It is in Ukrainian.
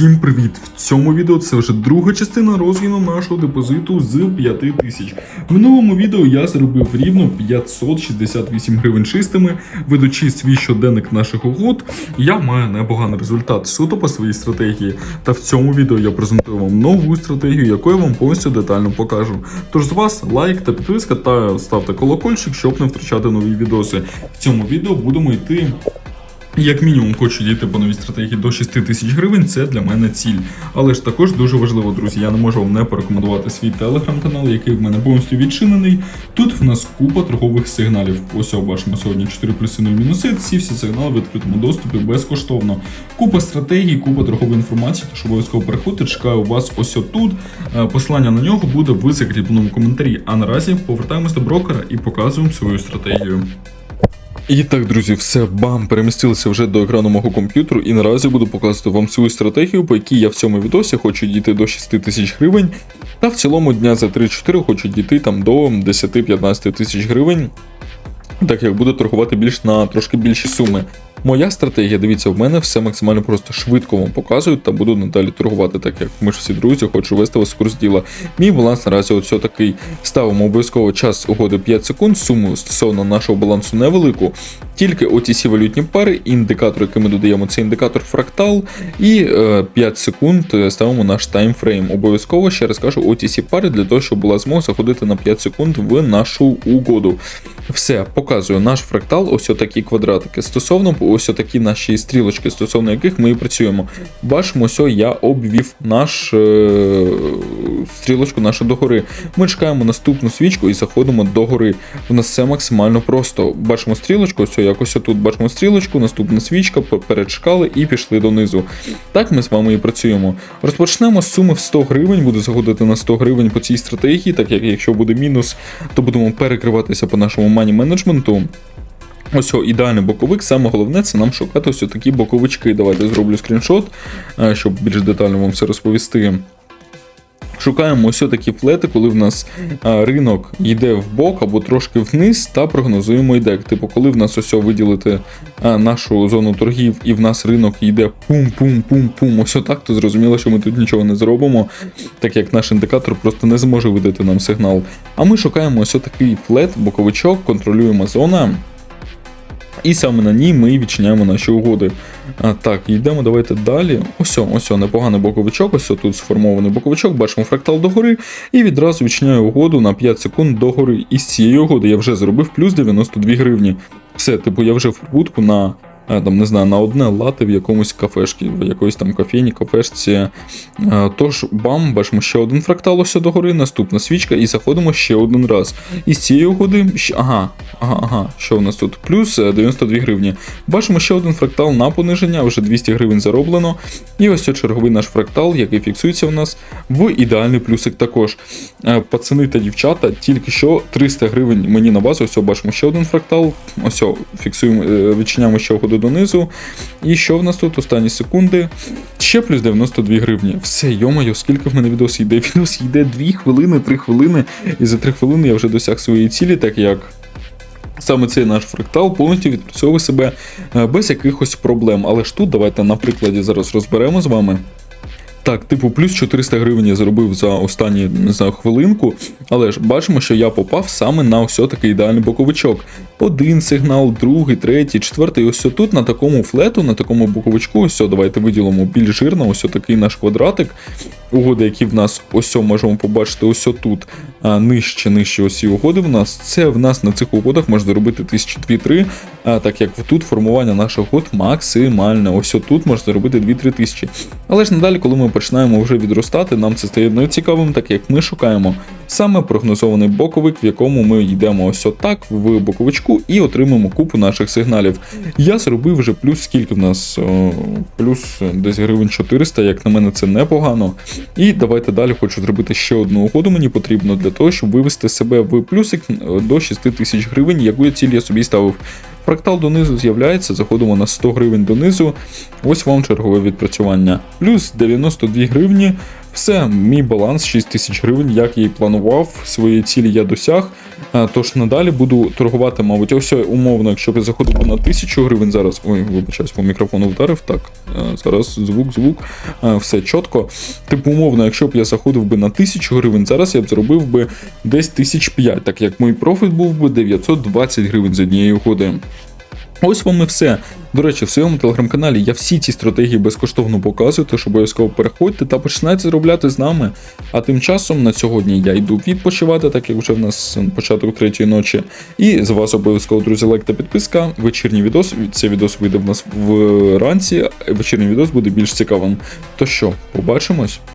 Всім привіт! В цьому відео це вже друга частина розгіну нашого депозиту з 5 тисяч. В минулому відео я заробив рівно 568 гривень чистими, ведучи свій щоденник наших угод. Я маю непоганий результат суто по своїй стратегії. Та в цьому відео я презентую вам нову стратегію, яку я вам повністю детально покажу. Тож з вас лайк та підписка та ставте колокольчик, щоб не втрачати нові відоси. В цьому відео будемо йти як мінімум хочу дійти по новій стратегії до 6 тисяч гривень, це для мене ціль. Але ж також дуже важливо, друзі, я не можу вам не порекомендувати свій телеграм-канал, який в мене повністю відчинений. Тут в нас купа торгових сигналів. Ось бачимо сьогодні 4 плюси 0 мінуси. Ці всі сигнали в відкритому доступі безкоштовно. Купа стратегій, купа торгової інформації, тож обов'язково переходьте. Чекаю вас ось отут. Е, Посилання на нього буде в закріпленому коментарі. А наразі повертаємось до брокера і показуємо свою стратегію. І так, друзі, все бам, перемістилися вже до екрану мого комп'ютеру, і наразі буду показувати вам свою стратегію, по якій я в цьому відосі хочу дійти до 6 тисяч гривень, та в цілому дня за 3-4 хочу дійти там до 10-15 тисяч гривень. Так як буду торгувати більш на трошки більші суми. Моя стратегія, дивіться, в мене все максимально просто швидко вам показують та буду надалі торгувати, так як ми ж всі друзі, хочу вести вас в курс діла. Мій баланс наразі ось такий. Ставимо обов'язково час угоди 5 секунд, суму стосовно нашого балансу невелику. Тільки OTC валютні пари, індикатор, який ми додаємо, це індикатор фрактал, і е, 5 секунд ставимо наш таймфрейм. Обов'язково ще раз кажу, OTC пари для того, щоб була змога заходити на 5 секунд в нашу угоду. Все, показую наш фрактал, ось такі квадратики. Стосовно ось такі наші стрілочки, стосовно яких ми і працюємо. Бачимо, ось я обвів наш е, стрілочку нашу догори. Ми чекаємо наступну свічку і заходимо догори. У нас все максимально просто. Бачимо стрілочку, ось якось тут бачимо стрілочку, наступна свічка, перечекали і пішли донизу. Так ми з вами і працюємо. Розпочнемо з суми в 100 гривень, буду заходити на 100 гривень по цій стратегії, так як якщо буде мінус, то будемо перекриватися по нашому мані менеджменту. Ось ідеальний боковик. Саме головне це нам шукати ось такі боковички. Давайте зроблю скріншот, е, щоб більш детально вам все розповісти. Шукаємо ось такі флети, коли в нас а, ринок йде в бок або трошки вниз, та прогнозуємо ідек. Типу, коли в нас ось виділити а, нашу зону торгів, і в нас ринок йде пум-пум-пум-пум, ось так, то зрозуміло, що ми тут нічого не зробимо, так як наш індикатор просто не зможе видати нам сигнал. А ми шукаємо ось такий флет, боковичок, контролюємо зона. І саме на ній ми відчиняємо наші угоди. А, Так, йдемо, давайте далі. Ось, ось, непоганий боковичок, ось тут сформований боковичок, бачимо фрактал догори, і відразу відчиняю угоду на 5 секунд догори. І з цієї угоди я вже зробив плюс 92 гривні. Все, типу, я вже в прибутку на. Там, не знаю, на одне лати в якомусь кафешці, в якоїсь там кафені, кафешці. Тож, бам, бачимо ще один фрактал ось догори, наступна свічка, і заходимо ще один раз. І з цієї угоди, ага, ага, ага, що у нас тут? Плюс 92 гривні. Бачимо ще один фрактал на пониження, вже 200 гривень зароблено. І ось це черговий наш фрактал, який фіксується у нас в ідеальний плюсик також. Пацани та дівчата, тільки що 300 гривень мені на базу. Ось бачимо ще один фрактал. Ось фіксуємо, відчиняємо ще угоду донизу. І що в нас тут? Останні секунди. Ще плюс 92 гривні. Все, йомайо, скільки в мене відос йде? Відос йде 2 хвилини, 3 хвилини. І за 3 хвилини я вже досяг своєї цілі, так як. Саме цей наш фрактал повністю відпрацьовує себе без якихось проблем. Але ж тут давайте на прикладі зараз розберемо з вами. Так, типу, плюс 400 гривень я заробив за останні знаю, хвилинку, але ж бачимо, що я попав саме на ось такий ідеальний боковичок. Один сигнал, другий, третій, четвертий. Ось тут на такому флету, на такому боковичку, ось давайте виділимо більш жирно, ось такий наш квадратик. Угоди, які в нас ось можемо побачити, ось тут а, нижче, нижче ось угоди в нас. Це в нас на цих угодах може заробити 1002-3, так як тут формування наших угод максимальне. Ось тут може заробити 2-3 тисячі. Але ж надалі, коли ми починаємо вже відростати, нам це стає нецікавим, так як ми шукаємо саме прогнозований боковик, в якому ми йдемо ось отак в боковичку і отримаємо купу наших сигналів. Я зробив вже плюс скільки в нас? Плюс десь гривень 400, як на мене, це непогано. І давайте далі хочу зробити ще одну угоду. Мені потрібно для того, щоб вивести себе в плюсик до 6 тисяч гривень, яку я ціль я собі ставив. Фрактал донизу з'являється, заходимо на 100 гривень донизу. Ось вам чергове відпрацювання. Плюс 92 гривні. Все, мій баланс 6 тисяч гривень, як я і планував. Свої цілі я досяг. Тож надалі буду торгувати, мабуть, ось умовно, якщо б я заходив на 1000 гривень зараз. Ой, вибачаюсь, по мікрофону вдарив. Так, зараз звук, звук, все чітко. Типу, умовно, якщо б я заходив би на 1000 гривень, зараз я б заробив би десь 1005, так як мій профіт був би 920 гривень з однієї угоди. Ось вам і все. До речі, в своєму телеграм-каналі я всі ці стратегії безкоштовно показую, тож обов'язково переходьте та починайте заробляти з нами. А тим часом на сьогодні я йду відпочивати, так як вже в нас початок третьої ночі. І з вас обов'язково, друзі, лайк та підписка. Вечірній відос. Цей відос вийде в нас вранці, вечірній відос буде більш цікавим. То що, побачимось?